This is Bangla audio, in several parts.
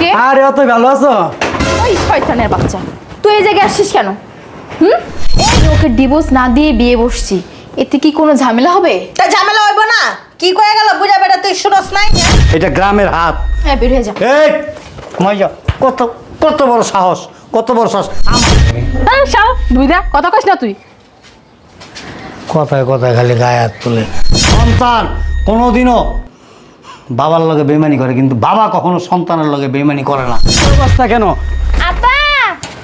কে? আরে অত ভালো আছো? ওই শয়তানের বাচ্চা। তুই এই জায়গায় আসছিস কেন? হুম? এই ওকে ডিভোর্স না দিয়ে বিয়ে বসছি এতে কি কোনো ঝামেলা হবে? তা ঝামেলা হইব না। কি কয়ে গেল? বুঝা বেটা তুই শুনস নাই? এটা গ্রামের হাত। হ্যাঁ বের হয়ে যা। এই মাইয়া কত কত বড় সাহস কত বড় সাহস। হ্যাঁ শাল বুঝা? কথা কইস না তুই। কথায় কথায় খালি গায়ে হাত তুলে। সন্তান কোনোদিনও বাবার লগে বেমানি করে কিন্তু বাবা কখনো সন্তানের লগে বেমানি করে না। অবস্থা কেন? আপা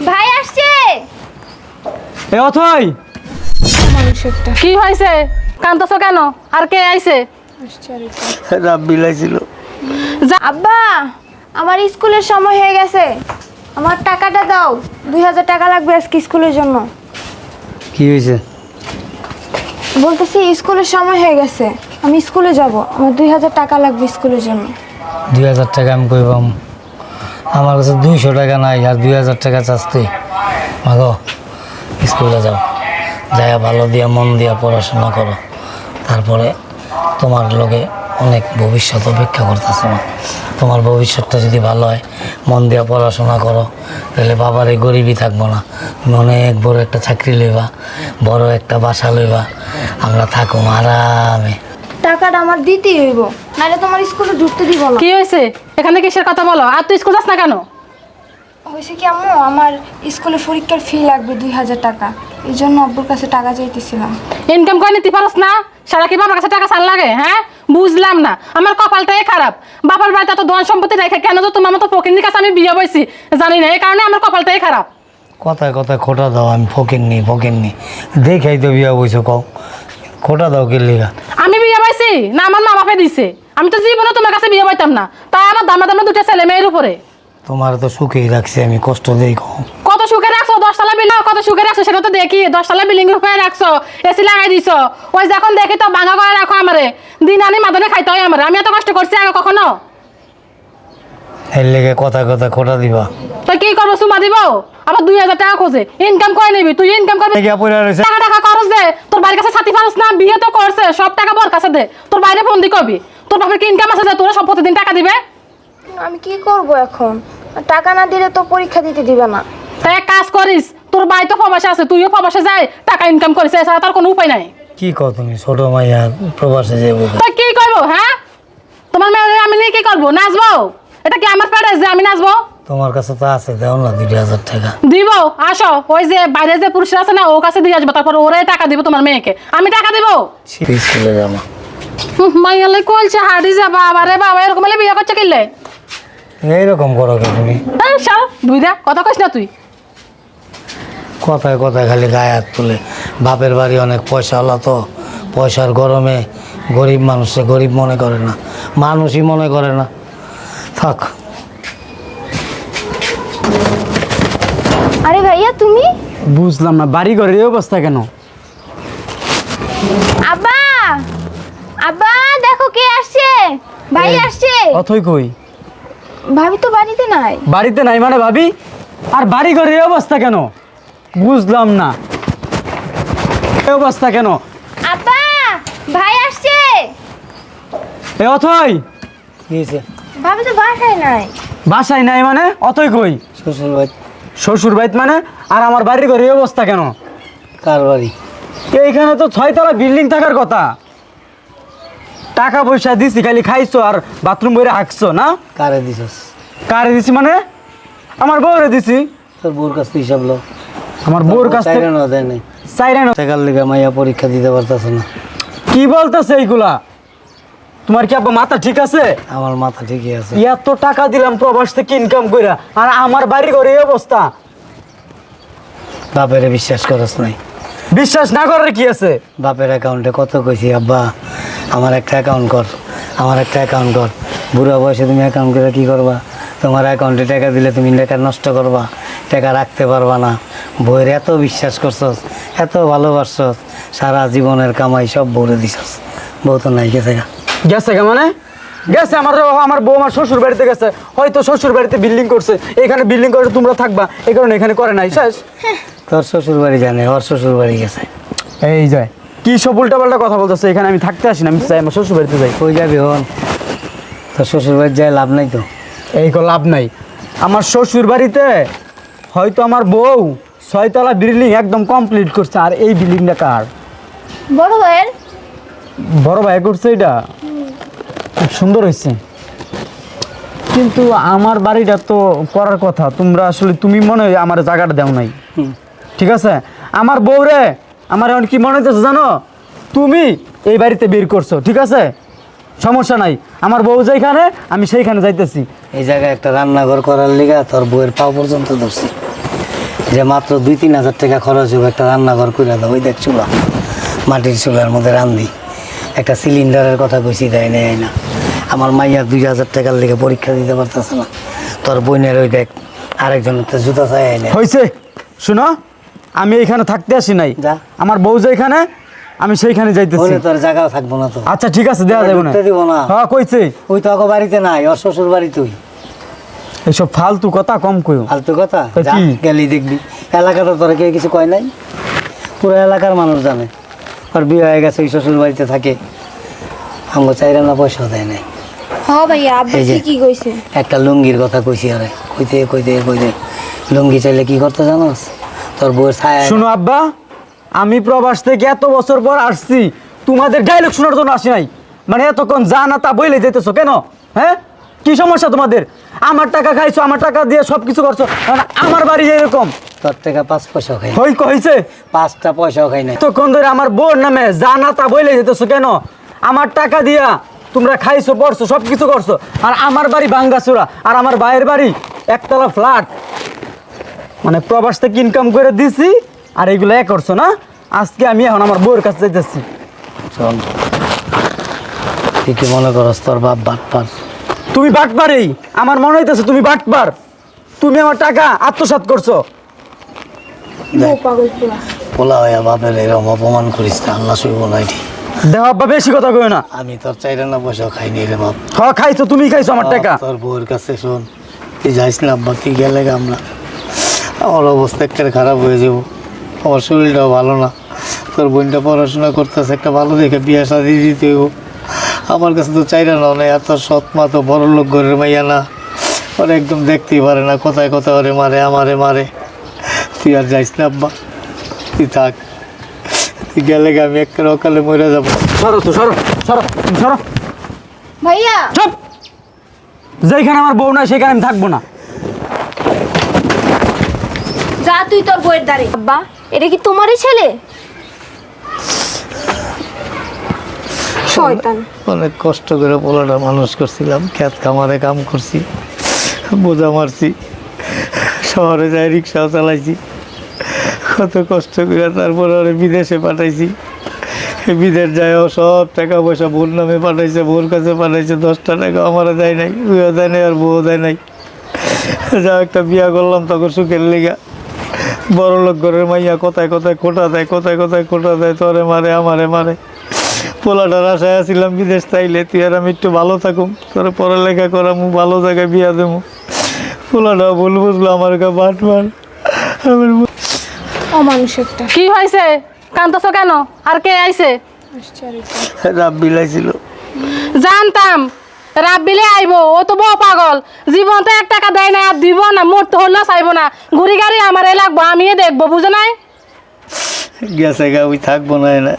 ভাই আসছে। এ অথই! কি হয়েছে? কান্দছ কেন? আর কে আইছে? রাব বিলাইছিল আব্বা আমার স্কুলের সময় হয়ে গেছে। আমার টাকাটা দাও দুই হাজার টাকা লাগবে আজকে স্কুলের জন্য। কি হয়েছে? বলতেছি স্কুলের সময় হয়ে গেছে। আমি স্কুলে যাব। আমার দুই হাজার টাকা লাগবে স্কুলের জন্য। দুই হাজার টাকা আমি কইবাম আমার কাছে দুইশো টাকা নাই আর দুই হাজার টাকা চাচ্ছি মাগো, স্কুলে যাও। যাইয়া ভালো দিয়া, মন দিয়া পড়াশোনা করো। তারপরে তোমার লোকে অনেক ভবিষ্যৎ অপেক্ষা করতেছে মা তোমার ভবিষ্যৎটা যদি ভালো হয়, মন দিয়া পড়াশোনা করো, তাহলে বাবার এই গরিবই থাকব না। অনেক বড় একটা চাকরি লইবা, বড় একটা বাসা লইবা। আমরা থাকুম আরামে। টাকাটা আমার দিতেই হইব। নাহলে তোমার স্কুলে ঢুকতে দিব না। কি হয়েছে? এখানে কিসের কথা বলো? আর তুই স্কুল যাস না কেন? হয়েছে কি আম্মু? আমার স্কুলে পরীক্ষার ফি লাগবে দুই হাজার টাকা। এই জন্য আব্বুর কাছে টাকা চাইতেছিলাম। ইনকাম করে নিতে পারস না? সারা কি বাবার কাছে টাকা চাল লাগে হ্যাঁ? বুঝলাম না। আমার কপালটাই খারাপ। বাবার বাড়িতে এত ধন সম্পত্তি রেখে কেন তো তোমার মতো ফকিনের কাছে আমি বিয়ে বইছি? জানি না এই কারণে আমার কপালটাই খারাপ। কথায় কথায় খোটা দাও আমি ফকির নি ফকির নি দেখাই তো বিয়া বইছো কও। খোটা দাও কে লিগা? আমি বিয়ে পাইছি না আমার মা বাপে দিছে। আমি তো জীবনে তোমার কাছে বিয়ে পাইতাম না। তাই আমার দামা দামা দুটো ছেলে মেয়ের উপরে। তোমার তো সুখেই রাখছি আমি কষ্ট দেই কত সুখে রাখছো? দশতলা বিল্ডিং কত সুখে রাখছো সেটা তো দেখি। দশতলা বিল্ডিং রূপে রাখছো এসি লাগাই দিছো। ওই যখন দেখি তো ভাঙা করে রাখো আমারে। দিন আনি মাদনে খাইতে হয় আমার। আমি এত কষ্ট করছি আগে কখনো? এর লেগে কথায় কথায় খোটা দিবা। তো কি করব সুমা দিব? আবার দুই হাজার টাকা খোঁজে। ইনকাম করে নিবি? তুই ইনকাম করবি? পড়ে রয়েছে। টাকা টাকা খরচ দে। তোর বাড়ির কাছে ছাতি ফারস না বিয়ে তো করছে সব টাকা বর কাছে দে। তোর বাইরে ফোন দি কবি তোর বাপের কি ইনকাম আছে যে তোরা সব প্রতিদিন টাকা দিবে? আমি কি করব এখন? টাকা না দিলে তো পরীক্ষা দিতে দিবে না। তাই এক কাজ করিস তোর বাড়ি তো প্রবাসে আছে তুইও প্রবাসে যাই টাকা ইনকাম করিস এছাড়া তার কোনো উপায় নাই। কি কও তুমি ছোট মাইয়া প্রবাসে যাব তাই কি করব হ্যাঁ? তোমার মেয়ে আমি নিয়ে কি করব? নাচবো? এটা কি আমার প্যারেস যে আমি নাচবো? তোমার কাছে তো আছে দাও না দুই হাজার টাকা। দিব আসো। ওই যে বাইরে যে পুরুষরা আছে না ও কাছে দিয়ে আসব তারপর ওরাই টাকা দিব তোমার মেয়েকে। আমি টাকা দিব? স্কুলে যাব মাইয়ালে কলছে হাড়ি যা বাবা রে বাবা এরকম হলে বিয়ে করছে কিনলে এইরকম করো কে তুমি? দুই দা কথা কইস না তুই। কথায় কথায় খালি গায়ে হাত তুলে। বাপের বাড়ি অনেক পয়সা হলো তো। পয়সার গরমে গরিব মানুষে গরিব মনে করে না। মানুষই মনে করে না। থাক। আরে ভাইয়া তুমি? বুঝলাম না বাড়ি ঘরের এই অবস্থা কেন? আব্বা! আব্বা দেখো কে আসছে। ভাই আসছে। অথই কই? ভাবি তো বাড়িতে নাই। বাড়িতে নাই মানে ভাবি? আর বাড়ি ঘরের এই অবস্থা কেন? বুঝলাম না। এই অবস্থা কেন? আব্বা ভাই আসছে। এ অথই! কি হয়েছে ভাবি তো বাসায় নাই। বাসায় নাই মানে? অথই কই? শ্বশুর বাড়ি শ্বশুর বাড়িত মানে? আর আমার বাড়ির এই অবস্থা কেন? কার বাড়ি? এইখানে তো ছয়তলা বিল্ডিং থাকার কথা। টাকা পয়সা দিছি খালি খাইছো আর বাথরুম বইরে হাঁকছো না? কারে দিছস? কারে দিছি মানে? আমার বউরে দিছি। তোর বউর কাছ থেকে হিসাব লো। আমার বউর কাছ থেকে চাইরে দেয় নাই। চাইরা না টাকার লেগে মাইয়া পরীক্ষা দিতে পারতেছে না। কি বলতেছে এইগুলা? তোমার কি আব্বা মাথা ঠিক আছে? আমার মাথা ঠিকই আছে। এত টাকা দিলাম প্রবাস থেকে ইনকাম কইরা আর আমার বাড়ি ঘরে এই অবস্থা। বাপেরে বিশ্বাস করস নাই। বিশ্বাস না করার কি আছে? বাপের অ্যাকাউন্টে কত কইছি আব্বা আমার একটা অ্যাকাউন্ট কর আমার একটা অ্যাকাউন্ট কর। বুড়া বয়সে তুমি অ্যাকাউন্ট করে কী করবা? তোমার অ্যাকাউন্টে টাকা দিলে তুমি টাকা নষ্ট করবা টাকা রাখতে পারবা না। বইয়ের এত বিশ্বাস করছস এত ভালোবাসছস সারা জীবনের কামাই সব বউরে দিছস। বউ তো নাই গেছে গা। গেছে কে মানে? গেছে আমার আমার বউ আমার শ্বশুর বাড়িতে গেছে। হয়তো শ্বশুর বাড়িতে বিল্ডিং করছে। এখানে বিল্ডিং করে তোমরা থাকবা। এই কারণে এখানে করে নাই শেষ। তোর শ্বশুর বাড়ি জানে ওর শ্বশুর বাড়ি গেছে। এই যায় কি সব উল্টা পাল্টা কথা বলতেছে? এখানে আমি থাকতে আসি না আমি চাই আমার শ্বশুর বাড়িতে যাই। কই যাবি হন? তোর শ্বশুর বাড়ি যায় লাভ নাই তো? এই কো লাভ নাই। আমার শ্বশুর বাড়িতে হয়তো আমার বউ ছয়তলা বিল্ডিং একদম কমপ্লিট করছে আর এই বিল্ডিংটা কার? বড় ভাইয়ের? বড় ভাই করছে এটা? খুব সুন্দর হয়েছে। কিন্তু আমার বাড়িটা তো করার কথা। তোমরা আসলে তুমি মনে হয় আমার জায়গাটা দেও নাই। ঠিক আছে? আমার বউ রে আমার এখন কি মনে হইতেছে জানো? তুমি এই বাড়িতে বের করছ ঠিক আছে? সমস্যা নাই। আমার বউ যেখানে আমি সেইখানে যাইতেছি। এই জায়গায় একটা রান্নাঘর করার লিগা তোর বউয়ের পা পর্যন্ত ধরছি। যে মাত্র দুই তিন হাজার টাকা খরচ হবে একটা রান্নাঘর করে দাও। ওই দেখ চুলা মাটির চুলার মধ্যে রান্ধি। একটা সিলিন্ডারের কথা কইছি দেয় নেয় না। আমার মাইয়া দুই হাজার টাকার লেগে পরীক্ষা দিতে পারতেছে না। তোর বোনের ওই দেখ আরেকজনের তো জুতা চাই নেয় হয়েছে শুনো আমি এখানে থাকতে আসি নাই। যা। আমার বউ যেখানে আমি সেইখানে যাইতেছি। বলে তোর জায়গাও থাকব না তো। আচ্ছা ঠিক আছে দেওয়া যাবে না। ঢুকতে দিব না। হ্যাঁ কইছে। ওই তো ওকে বাড়িতে নাই ওর শ্বশুর বাড়ি তুই। এইসব ফালতু কথা কম কইও। ফালতু কথা? তো যা, কি? গেলি দেখবি। এলাকাতে তোরা কেউ কিছু কয় নাই? পুরো এলাকার মানুষ জানে। আর বিয়ে হয়ে গেছে ওই শ্বশুর বাড়িতে থাকে। আমাকে চাইরা না পয়সা দেয় নাই। হ্যাঁ ভাইয়া আব্বা এই যে। ঠিকই কইছে। একটা লুঙ্গির কথা কইছি আরে কইতে কইতে কইতে। লুঙ্গি চাইলে কি করতে জানোস? তোর বউয়ের ছায়া শুনো আব্বা আমি প্রবাস থেকে এত বছর পর আসছি তোমাদের ডায়লগ শোনার জন্য আসি নাই। মানে এতক্ষণ যা না তা বইলে যেতেছো কেন? হ্যাঁ? কি সমস্যা তোমাদের? আমার টাকা খাইছো আমার টাকা দিয়ে সব কিছু করছ। আর আমার বাড়ি এরকম? তোর থেকে পাঁচ পয়সাও খাই। হই কইছে পাঁচটা পয়সাও খাই নাই। ধরে আমার বোন নামে যা না তা বইলে যেতেছো কেন? আমার টাকা দিয়া তোমরা খাইছো পড়ছো সব কিছু করছ। আর আমার বাড়ি ভাঙ্গাচুরা আর আমার ভাইয়ের বাড়ি একতলা ফ্ল্যাট মানে প্রবাস থেকে ইনকাম করে দিছি আর এগুলো এ করছ না? আজকে আমি এখন আমার বউয়ের কাছে শোন তুই কি মনে করস তোর বাপ তুমি বাটপারেই। আমার মনে হইতেছে তুমি বাটপার। তুমি আমার টাকা আত্মসাৎ করছ। পোলা বাপের এরকম অপমান করিস না আল্লাহ শুইব না এটি দেহ আব্বা বেশি কথা কই না। আমি তোর চাইরা না পয়সাও খাইনি রে বাপ। হ খাইছো তুমি খাইছো আমার টাকা। তোর বউয়ের কাছে শোন তুই যাইস না আব্বা তুই গেলে আমরা। আমার অবস্থা একটা খারাপ হয়ে যাব। আমার শরীরটাও ভালো না। তোর বোনটা পড়াশোনা করতেছে একটা ভালো দেখে বিয়ে শাদি দিতে আমার কাছে তো চাইরা না নেই এত সৎ মা তো বড় লোক ঘরের মাইয়া না। ওরা একদম দেখতেই পারে না কোথায় কোথায় ওরে মারে আমারে মারে। তুই আর যাইস না আব্বা তুই থাক তুই গেলে আমি একটা অকালে মরে যাব সরো তো সরো সরো সরো ভাইয়া চুপ যেখানে আমার বউ নাই সেখানে আমি থাকব না যা তুই তোর বইয়ের দাঁড়ে আব্বা এটা কি তোমারই ছেলে শয়তান অনেক কষ্ট করে পোলাটা মানুষ করছিলাম খেত খামারে কাম করছি বোঝা মারছি শহরে যাই রিক্সাও চালাইছি কত কষ্ট করে তারপরে ওরে বিদেশে পাঠাইছি। বিদেশ যায়ও সব টাকা পয়সা বোর নামে পাঠাইছে বোর কাছে পাঠাইছে, দশটা টাকা আমারও দেয় নাই তুইও দেয় নাই আর বউও দেয় নাই। যা একটা বিয়া করলাম তখন সুখের লেগা। বড় লোক ঘরের মাইয়া কোথায় কোথায় কোটা দেয়, কোথায় কোথায় কোটা দেয়, তোরে মারে, আমারে মারে। পোলাটার আশায় আছিলাম বিদেশ তাইলে, তুই আর আমি একটু ভালো থাকুম, তোর পড়ালেখা করামু, ভালো জায়গায় বিয়া দেবো পোলাটা ভুল বুঝলো, আমার কাছে বাট বার আমার অমানুষ একটা কি হয়েছে? কান্দছো কেন? আর কে আইছে? রাব বিলাইছিল জানতাম রাব্বিলে আইবো ও তো বউ পাগল। জীবন তো এক টাকা দেয় না আর দিব না মরতে হলেও চাইব না। ঘুরি গাড়ি আমারে লাগবো আমিও দেখব বুঝো নাই? গেছে গা ওই থাকব না না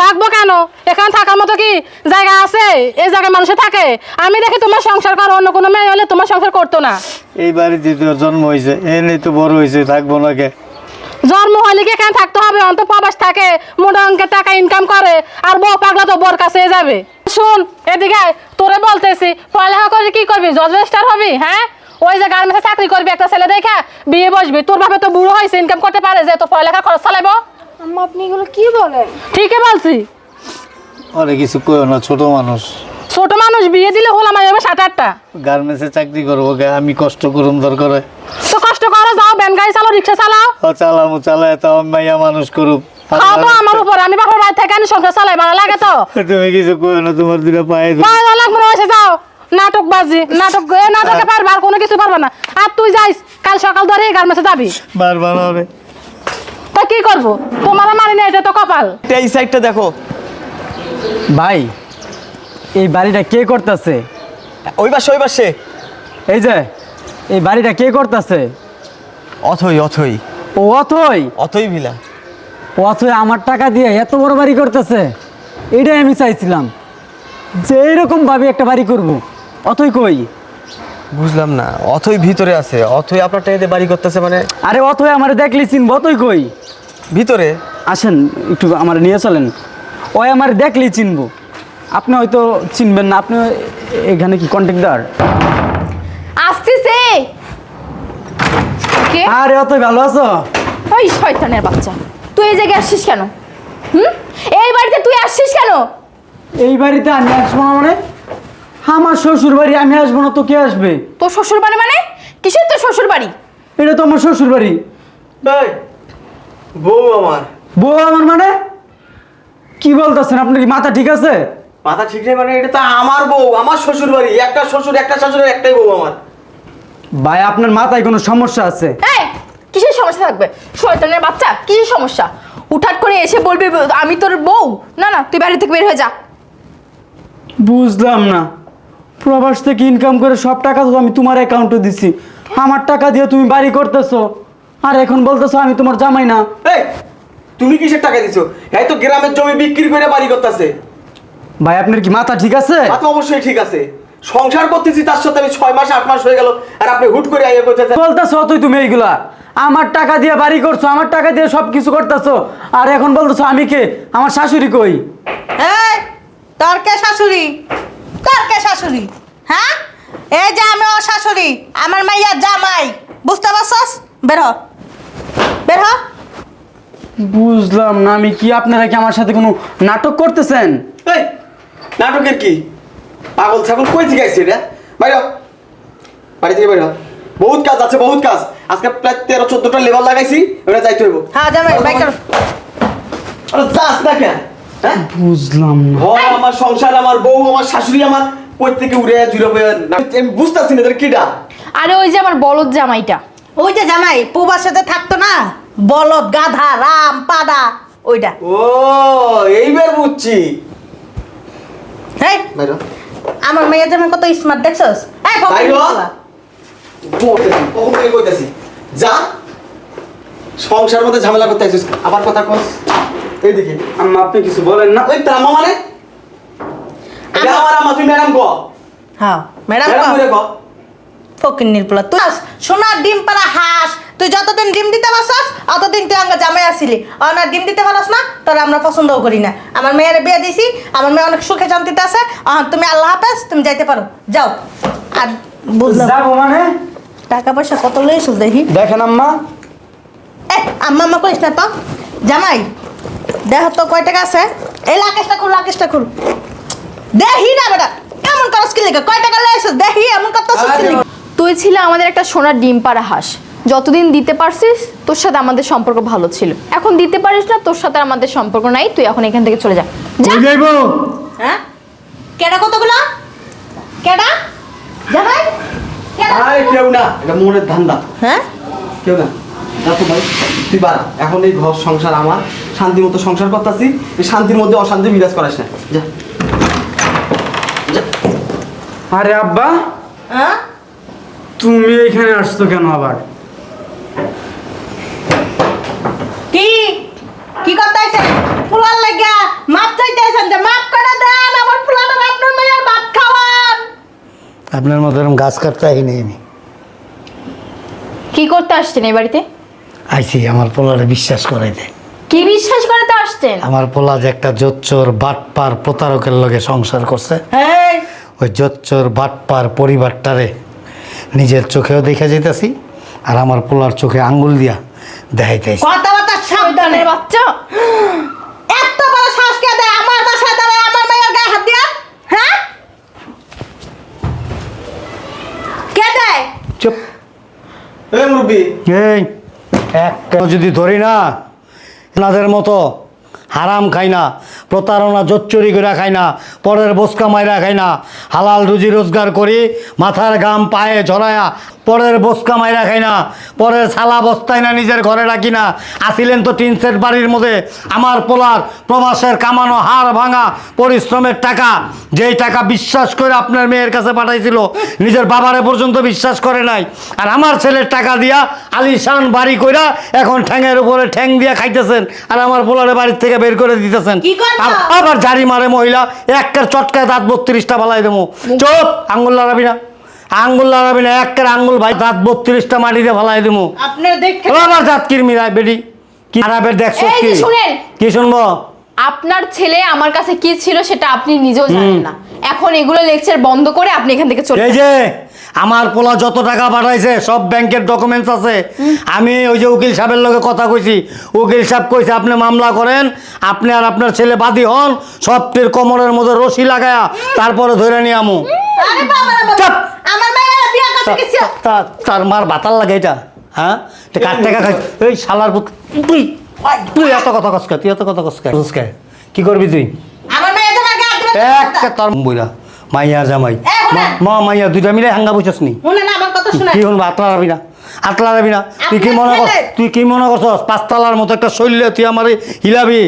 থাকব কেন? এখানে থাকার মতো কি জায়গা আছে? এই জায়গায় মানুষে থাকে। আমি দেখি তোমার সংসার করো অন্য কোনো মেয়ে হলে তোমার সংসার করতো না। এই বাড়িতে তোর জন্ম হয়েছে এনে তো বড় হয়েছে থাকব না কে? জন্ম হলে কি এখানে থাকতে হবে? অন্ত প্রবাস থাকে মোটা অঙ্কের টাকা ইনকাম করে আর বউ পাগলা তো বোর কাছে যাবে। শুন এদিকে তোরে বলতেছি পড়ালেখা করে কি করবি? জজ রেজিস্টার হবি হ্যাঁ? ওই যে গার্মেন্টসে চাকরি করবি একটা ছেলে দেখে বিয়ে বসবি। তোর ভাবে তো বুড়ো হয়েছে ইনকাম করতে পারে যে তো পড়ালেখা খরচ চালাবো আম্মা আপনি এগুলো কি বলেন? ঠিকই বলছি। আরে কিছু কইও না ছোট মানুষ। ছোট মানুষ বিয়ে দিলে হলাম আমি সাত আটটা। গার্মেন্টসে চাকরি করব গে আমি কষ্ট করুম দরকার তো কষ্ট করো যাও ব্যান গাড়ি চালাও রিক্সা চালাও? ও চালামু চালায় তো আমি মাইয়া মানুষ করুম খাও আমার উপর আমি বাপের বাড়ি থেকে আনি সংসার চালাই ভালো লাগে তো? তুমি কিছু কইও না তোমার দুটা পায়ে। পায়ে লাগবে না এসে যাও। নাটক বাজি নাটক এ নাটকে পারবে আর কোনো কিছু পারবে না। আর তুই যাইস কাল সকাল ধরে গার্মেন্টসে যাবি? বারবার হবে তা কি করব? তোমার মানি না এটা তো কপাল। এই সাইডটা দেখো। ভাই এই বাড়িটা কে করতেছে? ওই পাশে ওই পাশে। এই যে এই বাড়িটা কে করতেছে? অথই অথই। ও অথই? অথই ভিলা। ও অথই আমার টাকা দিয়ে এত বড় বাড়ি করতেছে এটাই আমি চাইছিলাম। যে এইরকম ভাবে একটা বাড়ি করব। অথই কই? বুঝলাম না অথই ভিতরে আছে অথই আপনার টাকাতে বাড়ি করতেছে মানে? আরে অথই আমার দেখলি চিনব অথই কই? ভিতরে? আসেন একটু আমার নিয়ে চলেন। ওই আমার দেখলেই চিনবো। আপনি হয়তো চিনবেন না আপনি এখানে কি কন্ট্যাক্টদার আসতেছে! কে? আরে অতই ভালো আছো? ওই শয়তানের বাচ্চা। তুই এই জায়গায় আসছিস কেন? হুম? এই বাড়িতে তুই আসছিস কেন? এই বাড়িতে আমি আসব না মানে? আমার শ্বশুর বাড়ি আমি আসব না তো কে আসবে? তোর শ্বশুর বাড়ি মানে? কিসের তোর শ্বশুর বাড়ি এটা তো আমার শ্বশুর বাড়ি বউ আমার। বউ আমার মানে? কি বলতেছেন আপনার কি মাথা ঠিক আছে? মাথা ঠিক নেই মানে এটা তো আমার বউ আমার শ্বশুর বাড়ি একটা শ্বশুর একটা শ্বশুরের একটাই বউ আমার। ভাই আপনার মাথায় কোনো সমস্যা আছে? এই কিসের সমস্যা থাকবে? শয়তানের বাচ্চা কিসের সমস্যা? উঠাট করে এসে বলবি আমি তোর বউ? না না তুই বাড়ি থেকে বের হয়ে যা। বুঝলাম না। প্রবাস থেকে ইনকাম করে সব টাকা তো আমি তোমার অ্যাকাউন্টে দিছি। আমার টাকা দিয়ে তুমি বাড়ি করতেছো। আর এখন বলতেছো আমি তোমার জামাই না। এই তুমি কিসের টাকা দিছো? এই তো গ্রামের জমি বিক্রি করে বাড়ি করতেছে। ভাই আপনার কি মাথা ঠিক আছে? তো অবশ্যই ঠিক আছে। সংসার করতেছি তার সাথে আমি ছয় মাস আট মাস হয়ে গেল আর আপনি হুট করে আইয়া করতেছেন বলতেছো তুই তুমি এইগুলা। আমার টাকা দিয়ে বাড়ি করছ আমার টাকা দিয়ে সব কিছু করতেছো আর এখন বলতেছো আমি কে? আমার শাশুড়ি কই? এই তোর কে শাশুড়ি? তোর কে শাশুড়ি? হ্যাঁ? এই যে আমি ও শাশুড়ি আমার মাইয়া জামাই। বুঝতে পারছস? বের হ। বের হ। বুঝলাম না আমি কি আপনারা কি আমার সাথে কোনো নাটক করতেছেন? এই নাটকের কি? পাগল ছাগল কই থেকে আইছে এটা? বাইর। বাড়ি থেকে বাইর। বহুত কাজ আছে বহুত কাজ। আজকে প্রায় তেরো চোদ্দটা লেবার লাগাইছি ওটা যাইতে হইব। হ্যাঁ জামাই বাইক কর। আরে যাস না কেন? হ্যাঁ? বুঝলাম না। ঘর আমার সংসার আমার বউ আমার শাশুড়ি আমার কই থেকে উড়ে জুড়ে বয়ে আমি বুঝতেছি না তোর কিডা। আরে ওই যে আমার বলদ জামাইটা। ওই যে জামাই পূবাসাতে থাকতো না? বলদ গাধা রাম পাডা ওইটা। ও এইবার বুঝছি। হ্যাঁ। আমার মেয়ের জামাই কত স্মার্ট দেখছস? এই ফকির। নিচুয়া। কখন থেকে কইতাছি যা। সংসার মধ্যে ঝামেলা করতে আইছিস আবার কথা কস। এইদিকে আম্মা আপনি কিছু বলেন না। ওই তার আম্মা মানে? এটা আমার আম্মা তুই ম্যাডাম কো? হ্যাঁ ম্যাডাম কো? ফকির নির্পলা তুই আস, সোনার ডিম পাড়া হাঁস তুই যতদিন ডিম দিতে পারছস অতদিন তুই আঙ্গা জামাই আসিলি। আর ডিম দিতে পারস না তোর আমরা পছন্দও করি না। আমার মেয়ের বিয়ে দিছি আমার মেয়ে অনেক সুখে শান্তিতে আছে। তুমি আল্লাহ হাফেজ তুমি যাইতে পারো। যাও। আর বুঝলাম। যাব মানে? টাকা পয়সা কত লইছিস দেখি। দেখেন আম্মা। এ আম্মা আম্মা করিস না তো। জামাই দেখ তো কয় টাকা আছে? এই লাকেশটা খুল লাকেশটা খুল। দেখি না বেটা এমন করস কি লেগে? কয় টাকা লইছিস দেখি এমন করতেছিস তুই ছিল আমাদের একটা সোনার ডিম পাড়া হাঁস। যতদিন দিতে পারছিস তোর সাথে আমাদের সম্পর্ক ভালো ছিল। এখন দিতে পারিস না তোর সাথে আমাদের সম্পর্ক নাই তুই এখন এখান থেকে চলে যা। যাইবো। হ্যাঁ? কেডা কতগুলো? কেডা? জামাই? কেডা? আরে কেউ না এটা মনের ধান্দা। হ্যাঁ? কেউ না। দেখো ভাই তুই বাড়া। এখন এই ঘর সংসার আমার। শান্তি মতো সংসার করতেছি এই শান্তির মধ্যে অশান্তি বিরাজ করাস না। যা। আরে আব্বা হ্যাঁ? তুমি এখানে আসছো কেন আবার? কি? কি করতে আইছেন ফুলার লাগা মাপ চাইতে আইছেন যে মাপ করে দেন আমার ফুলাটা আপনার মেয়ের ভাত খাওয়ান। আপনার মতো এরকম গাছ কাটতে আইনি আমি। কি করতে আসছেন এই বাড়িতে? আইছি আমার পোলারে বিশ্বাস করাইতে। কি বিশ্বাস করাতে আসছেন? আমার পোলা যে একটা জোচ্চোর বাটপার প্রতারকের লগে সংসার করছে এই ওই জোচ্চোর বাটপার পরিবারটারে নিজের চোখেও দেখে যেতেছি আর আমার পোলার চোখে আঙ্গুল দিয়া দেখাইতেছি। কথাবার্তা সাবধানে শয়তানের বাচ্চা। এত বড় শ্বাস কে দেয় আমার বাসায় দাঁড়ায় আমার মেয়ের গায়ে হাত দিয়া? হ্যাঁ? কে দেয়? চুপ। এই মুরব্বী। এই একটা যদি ধরি না আপনাদের মতো হারাম খাই না প্রতারণা জোচ্চুরি করে খাই না পরের বোসকা মাইরা খাই না হালাল রুজি রোজগার করি মাথার ঘাম পায়ে ঝরায়া পরের বস্কা মাইরা খাই না পরের ছালা বস্তায় না নিজের ঘরে রাখি না। আসিলেন তো টিন সেট বাড়ির মধ্যে আমার পোলার প্রবাসের কামানো হার ভাঙা পরিশ্রমের টাকা। যেই টাকা বিশ্বাস করে আপনার মেয়ের কাছে পাঠাইছিল নিজের বাবারে পর্যন্ত বিশ্বাস করে নাই। আর আমার ছেলের টাকা দিয়া আলিশান বাড়ি কইরা এখন ঠ্যাঙের উপরে ঠ্যাং দিয়া খাইতেছেন আর আমার পোলারে বাড়ির থেকে বের করে দিতেছেন। আবার জারি মারে মহিলা একটার চটকায় দাঁত বত্রিশটা ফালাই দেবো। চোপ আঙ্গুল লড়াবি না। আঙ্গুল লড়াবি না একটার আঙ্গুল ভাই দাঁত বত্রিশটা মাটিতে ফালাই দেবো আপনি দেখে আবার দাঁত কিরমি রায় বেডি কি খারাপের দেখছ এই কি? যে শুনেন। কি শুনব? আপনার ছেলে আমার কাছে কি ছিল সেটা আপনি নিজেও জানেন না। এখন এগুলো লেকচার বন্ধ করে আপনি এখান থেকে চলে এই যে আমার পোলা যত টাকা পাঠাইছে সব ব্যাংকের ডকুমেন্টস আছে। আমি ওই যে উকিল সাহেবের লগে কথা কইছি। উকিল সাহেব কইছে আপনি মামলা করেন আপনি আর আপনার ছেলে বাদী হন সবটির কোমরের মধ্যে রশি লাগায়া তারপরে ধরে নিয়ে আমু। আরে বাবা রে বাবা, চাপ। আমার মেয়ের বিয়া করছে কিছু তা- তার মার বাতাল লাগে এটা হ্যাঁ? তো কার টাকা খাই? এই শালার পুত তুই তুই এত কথা কসকা তুই এত কথা কসকা কসকা কি? করবি তুই? একটা তোর বইরা মাইয়া জামাই। মা মাইয়া দুইটা মিলে হাঙ্গা বুঝছস নি? কি শুনব আতলা রাবি না আতলা রাবি না। তুই কি মনে কর তুই কি মনে করছস পাঁচতলার মতো একটা শৈল্য তুই আমার হিলাবি?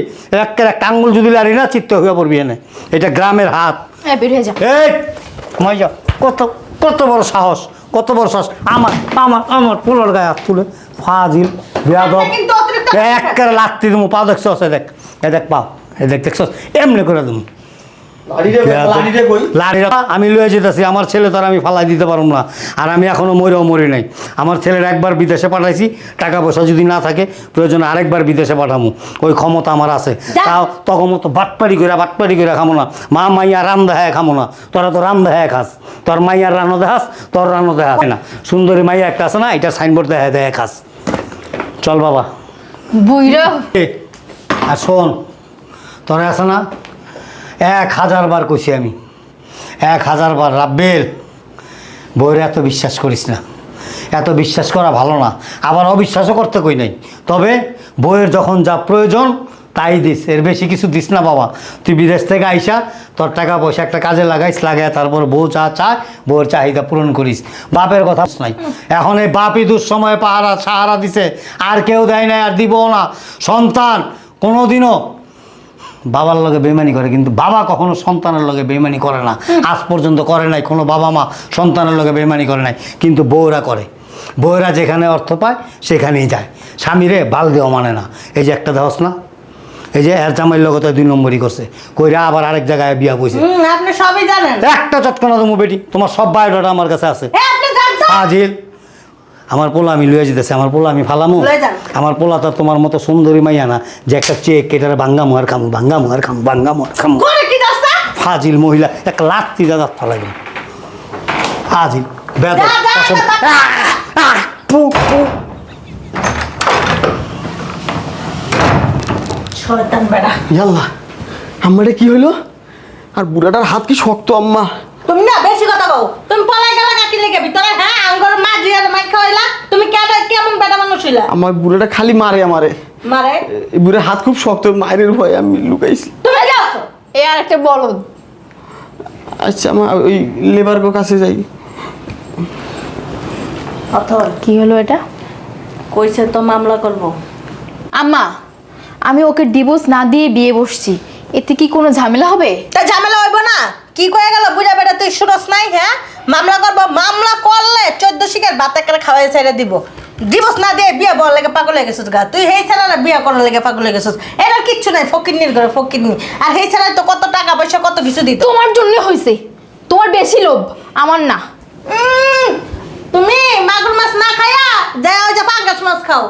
একটা একটা আঙ্গুল যদি লারি না চিত্ত হইয়া পড়বি এনে। এটা গ্রামের হাত। হ্যাঁ বের হয়ে যা। এই মাইয়া কত? কত বড় সাহস কত বড় সাহস। আমার আমার আমার পোলার গায়ে হাত তুলে ফাজিল বেয়াদব। একের লাত্তি দেবো পা দেখছস এ দেখ এ দেখ পা এ দেখ দেখছস এমনি করে দেবো লাড়িরে আমি লয়ে যেতেছি আমার ছেলে তো আর আমি ফালাই দিতে পারব না আর আমি এখনও মরেও মরি নাই। আমার ছেলের একবার বিদেশে পাঠাইছি টাকা পয়সা যদি না থাকে প্রয়োজনে আরেকবার বিদেশে পাঠামু ওই ক্ষমতা আমার আছে। তাও তখন মতো বাটপাড়ি করে বাটপাড়ি করে খামো না। মা মাইয়া রান দেখায় খামো না তোরা তো রান দেখায় খাস। তোর মাইয়ার রানো দেখাস তোর রানো দেখাস। না সুন্দরী মাইয়া একটা আছে না এটা সাইনবোর্ড দেখায় দেখায় খাস। চল বাবা। বুইরা আর শোন তোরা আছে না এক হাজার বার কইছি আমি এক হাজার বার রাব্বেল বইয়ের এত বিশ্বাস করিস না এত বিশ্বাস করা ভালো না আবার অবিশ্বাসও করতে কই নাই। তবে বইয়ের যখন যা প্রয়োজন তাই দিস, এর বেশি কিছু দিস না বাবা। তুই বিদেশ থেকে আইসা, তোর টাকা পয়সা একটা কাজে লাগাইস লাগাই তারপর বউ চা চায় বউর চাহিদা পূরণ করিস। বাপের কথা নাই। এখন এই বাপই দুঃসময়ে পাহারা, সাহারা দিছে, আর কেউ দেয় না আর দিবও না। সন্তান কোনোদিনও বাবার লগে বেমানি করে, কিন্তু বাবা কখনো সন্তানের লগে বেমানি করে না। আজ পর্যন্ত করে নাই, কোনো বাবা মা সন্তানের লগে বেমানি করে নাই, কিন্তু বউরা করে। বউরা যেখানে অর্থ পায়, সেখানেই যায়। স্বামীরে বাল দেওয়া মানে না। এই যে একটা দেহস না। এই যে এর জামাইয়ের লগতে দুই নম্বরই করছে। কইরা আবার আরেক জায়গায় বিয়া বইছে হুম আপনি সবই জানেন। একটা চটকনা তুমি বেটি তোমার সব বায়োডাটা আমার কাছে আছে। এ আপনি হাজির আমার পোলা আমি লুয়ে যেতেছি আমার পোলা আমি ফালামু। লয়ে যান। আমার পোলা তো তোমার মতো সুন্দরী মাইয়া না যে একটা চেক কেটারে ভাঙ্গা মুহার খামু ভাঙ্গা মুহার খামু ভাঙ্গা মুহার খামু। করে কি দস্তা ফাজিল মহিলা এক লাত্তি দাদা ফালাইবে ফাজিল বেদ যা, যা, যা, যা। শয়তান বেড়া। ইয়াল্লা আমার কি হইল? আর বুড়াটার হাত কি শক্ত আম্মা? তুমি না বেশি কথা কও। তুমি পলাই গেলা কাকি লেগে ভিতরে হ্যাঁ আঙ্গর মা জিয়ার মাই খাইলা তুমি কেডা কেমন বেটা মানুষ হইলা? আমার বুড়াটা খালি মারে আমারে। মারে? এই বুড়ার হাত খুব শক্ত মায়ের ভয়ে আমি লুকাইছি। তুমি যাও। এ আর একটা বলদ আচ্ছা আমার ওই লেবার কাছে যাই। অথর কি হলো এটা? কইছে তো মামলা করব। আম্মা আমি ওকে ডিভোর্স না দিয়ে বিয়ে বসছি। এতে কি কোনো ঝামেলা হবে? তা ঝামেলা হইব না। কি কয়ে গেল? বুঝা বেটা তুই শুনস নাই হ্যাঁ? মামলা করব মামলা করলে চোদ্দ শিকার ভাত করে খাওয়াই ছেড়ে দিব। দিবস না দিয়ে বিয়ে বল লাগে পাগল হয়ে গেছিস গা। তুই হেই ছেলে না বিয়ে করার লাগে পাগল হয়ে গেছিস। এটার কিচ্ছু নাই ফকিরনির ঘরে ফকিরনি আর হেই ছেলে তো কত টাকা পয়সা কত কিছু দিত। তোমার জন্য হয়েছে তোমার বেশি লোভ আমার না। তুমি মাগুর মাছ না খায়া যায় ওই যে পাঙ্গাস মাছ খাও।